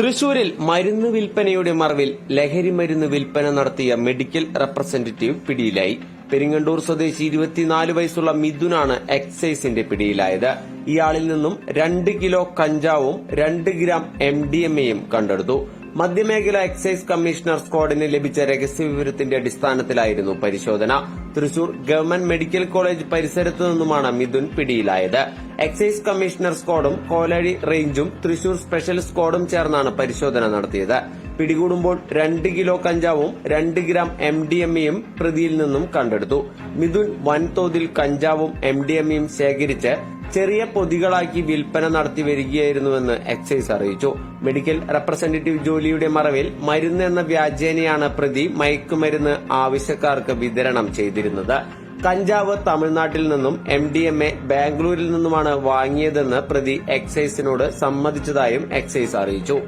തൃശൂരിൽ മരുന്ന് വിൽപ്പനയുടെ മറവിൽ ലഹരി മരുന്ന് വിൽപ്പന നടത്തിയ മെഡിക്കൽ റെപ്രസെന്റേറ്റീവ് പിടിയിലായി. പെരിങ്ങണ്ടൂർ സ്വദേശി ഇരുപത്തിനാല് വയസ്സുള്ള മിഥുനാണ് എക്സൈസിന്റെ പിടിയിലായത്. ഇയാളിൽ നിന്നും രണ്ട് കിലോ കഞ്ചാവും രണ്ട് ഗ്രാം എം ഡി എം എയും കണ്ടെടുത്തു. മധ്യമേഖല എക്സൈസ് കമ്മീഷണർ സ്ക്വാഡിന് ലഭിച്ച രഹസ്യവിവരത്തിന്റെ അടിസ്ഥാനത്തിലായിരുന്നു പരിശോധന. തൃശൂർ ഗവൺമെന്റ് മെഡിക്കൽ കോളേജ് പരിസരത്തു നിന്നുമാണ് മിഥുൻ പിടിയിലായത്. എക്സൈസ് കമ്മീഷണർ സ്ക്വാഡും കോലാഴി റേഞ്ചും തൃശൂർ സ്പെഷ്യൽ സ്ക്വാഡും ചേർന്നാണ് പരിശോധന നടത്തിയത്. പിടികൂടുമ്പോൾ രണ്ട് കിലോ കഞ്ചാവും രണ്ട് ഗ്രാം എം ഡി എം ഇയും പ്രതിയിൽ നിന്നും കണ്ടെടുത്തു. മിഥുൻ വൻതോതിൽ കഞ്ചാവും എം ഡി എം ഇയും ശേഖരിച്ച് ചെറിയ പൊതികളാക്കി വിൽപ്പന നടത്തി വരികയായിരുന്നുവെന്ന് എക്സൈസ് അറിയിച്ചു. മെഡിക്കൽ റെപ്രസെന്റേറ്റീവ് ജോലിയുടെ മറവിൽ മരുന്ന് എന്ന വ്യാജേനയാണ് പ്രതി മയക്കുമരുന്ന് ആവശ്യക്കാർക്ക് വിതരണം ചെയ്തിരുന്നത്. കഞ്ചാവ് തമിഴ്നാട്ടിൽ നിന്നും എം ഡി എം എ ബാംഗ്ലൂരിൽ നിന്നുമാണ് വാങ്ങിയതെന്ന് പ്രതി എക്സൈസിനോട് സമ്മതിച്ചതായും എക്സൈസ് അറിയിച്ചു.